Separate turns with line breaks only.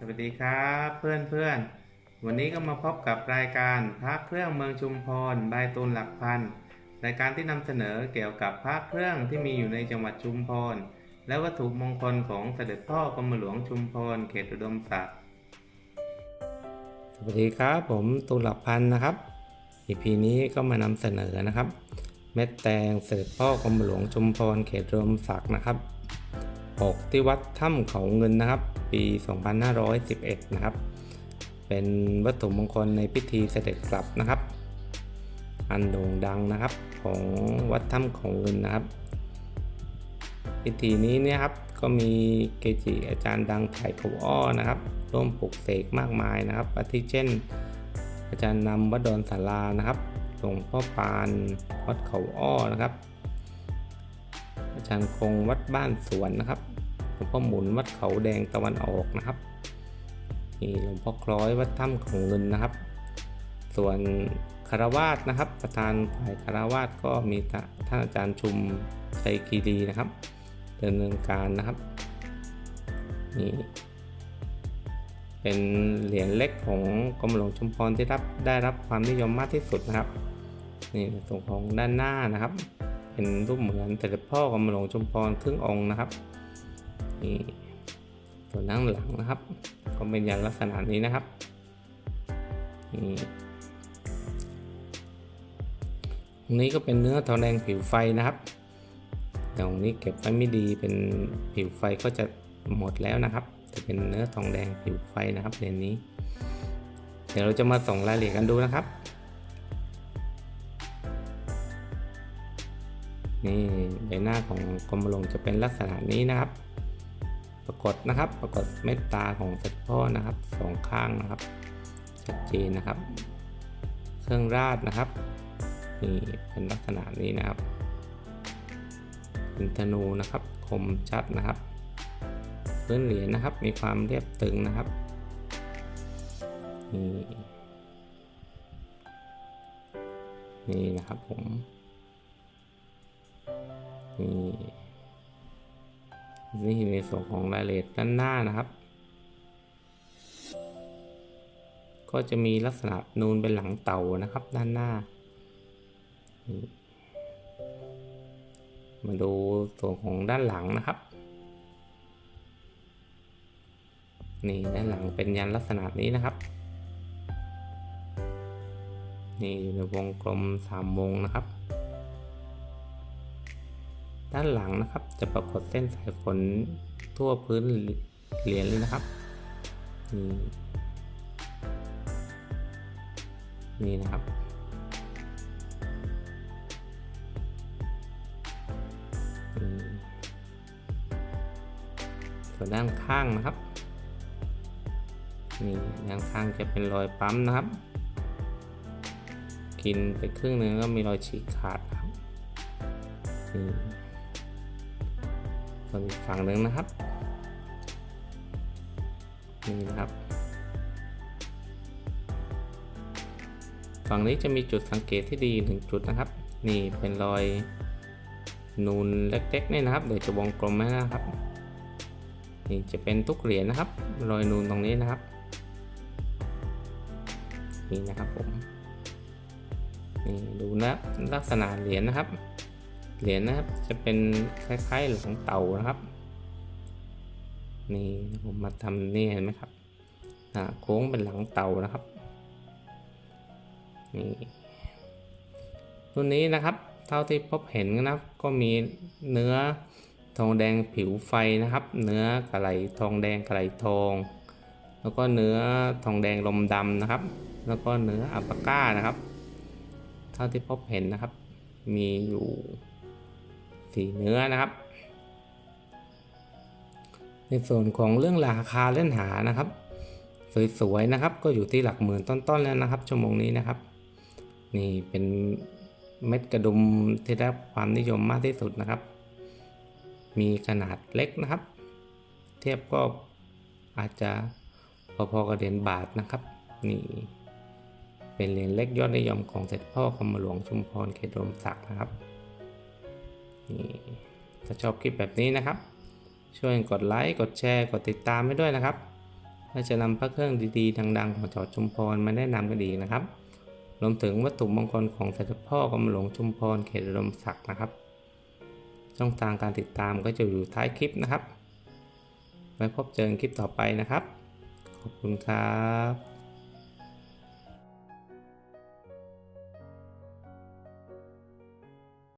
สวัสดีครับเพื่อนเพื่อนวันนี้ก็มาพบกับรายการพระเครื่องเมืองชุมพรบายตูนหลักพันรายการที่นำเสนอเกี่ยวกับพระเครื่องที่มีอยู่ในจังหวัดชุมพรและวัตถุมงคลของเสด็จพ่อกรมหลวงชุมพรเขตอุดมศักดิ์สวัสดีครับผมตูนหลักพันนะครับ EP นี้ก็มานำเสนอนะครับ เม็ดแตงเสด็จพ่อกรมหลวงชุมพรเขตอุดมศักดิ์นะครับ ออกที่วัดถ้ำเขาเงินนะครับ ปี 2511 นะครับ เป็นวัตถุมงคลในพิธีเสด็จกลับนะครับ อันโด่งดังนะครับของวัดถ้ำเขาเงินนะครับ พิธีนี้เนี่ยครับก็มีเกจิอาจารย์ดังไผ่เขาอ้อนะครับ ร่วมปลุกเสกมากมายนะครับอาทิเช่น อาจารย์นำวัดดอนสารานะครับหลวงพ่อปานวัดเขาอ้อนะครับ อาจารย์คงวัดบ้านสวนนะครับหลวงพ่อหมุนวัดเขาแดงตะวันออกนะครับนี่หลวงพ่อคล้อยวัดถ้ำของเงินนะครับ ส่วนคารวาสนะครับ ประธานฝ่ายคารวาสก็มีท่านอาจารย์ชุมชัยคีรีนะครับดำเนินการนะครับนี่เป็นเหรียญเล็กของกรมหลวงชุมพรที่รับได้รับความนิยมมากที่สุดนะครับนี่ส่วนของด้านหน้านะครับ เป็นรูปเหมือนเสด็จพ่อกรมหลวงชุมพรครึ่งองค์นะครับนี่ส่วนด้านหลังนะครับ ก็เป็นยันลักษณะนี้นะครับนี่ตรงนี้ก็เป็นเนื้อทองแดงผิวไฟนะครับแต่ตรงนี้เก็บไว้ไม่ดีเป็นผิวไฟก็จะหมดแล้วนะครับ จะเป็นเนื้อทองแดงผิวไฟนะครับเหรียญนี้ เดี๋ยวเราจะมาส่องรายละเอียดกันดูนะครับ นี่ใบหน้าของกรมหลวงจะเป็นลักษณะนี้นะครับ ปรากฏนะครับ ปรากฏเม็ดตาของเสด็จพ่อนะครับสองข้างนะครับชัดเจนนะครับ เครื่องราดนะครับนี่เป็นลักษณะนี้นะครับเป็นธนูนะครับคมชัดนะครับพื้นเหรียญนะครับ มีความเรียบตึงนะครับนี่นี่นะครับผม นี่นี่ในส่วนของรายละเอียดด้านหน้านะครับ ก็จะมีลักษณะนูนเป็นหลังเต่านะครับ ด้านหน้า มาดูส่วนของด้านหลังนะครับนี่ด้านหลังเป็นยันลักษณะนี้นะครับ นี่อยู่ในวงกลมสามวงนะครับ ด้านหลังนะครับ จะปรากฏเส้นสายฝนทั่วพื้นเหรียญเลยนะครับ นี่นี่นะครับ ส่วนด้านข้างนะครับ นี่ด้านข้างจะเป็นรอยปั๊มนะครับ กินไปครึ่งหนึ่งก็มีรอยฉีกขาดครับนี่ ส่วนอีกฝั่งหนึ่งนะครับนี่นะครับ ฝั่งนี้จะมีจุดสังเกตที่ดีหนึ่งจุดนะครับ นี่เป็นรอยนูนเล็กๆนี่นะครับเดี๋ยวจะวงกลมไว้นะครับ นี่จะเป็นทุกเหรียญนะครับ รอยนูนตรงนี้นะครับ นี่นะครับผมนี่ดูนะลักษณะเหรียญนะครับ เหรียญนะครับ จะเป็นคล้ายๆหลังเต่านะครับ นี่ผมมาทำนี่เห็นไหมครับโค้งเป็นหลังเต่านะครับ นี่รุ่นนี้นะครับ เท่าที่พบเห็นนะครับ ก็มีเนื้อทองแดงผิวไฟนะครับ เนื้อกระไหลทองแดงกระไหลทอง แล้วก็เนื้อทองแดงลมดำนะครับ แล้วก็เนื้ออัปปาก้านะครับ เท่าที่พบเห็นนะครับ มีอยู่ สีเนื้อนะครับ ในส่วนของเรื่องราคาเล่นหานะครับ สวยๆนะครับ ก็อยู่ที่หลักหมื่นต้นๆแล้วนะครับ ชั่วโมงนี้นะครับ นี่เป็นเม็ดกระดุมที่ได้ความนิยมมากที่สุดนะครับ มีขนาดเล็กนะครับ เทียบก็อาจจะพอๆกับเหรียญบาทนะครับ นี่เป็นเหรียญเล็กยอดนิยมของเสด็จพ่อกรมหลวงชุมพรเขตรมศักดิ์นะครับ นี่ถ้าชอบคลิปแบบนี้นะครับ ช่วยกดไลค์กดแชร์กดติดตามให้ด้วยนะครับขและจะนำพระเครื่องดีๆดังๆของจังหวัดชุมพรมาแนะนำกันอีกนะครับรวมถึงวัตถุมงคลของสมเด็จพ่อกรมหลวงชุมพรเขตอุดมศักดิ์นะครับ ช่องทางการติดตามก็จะอยู่ท้ายคลิปนะครับไว้พบเจอกันคลิปต่อไปนะครับ ขอบคุณครับ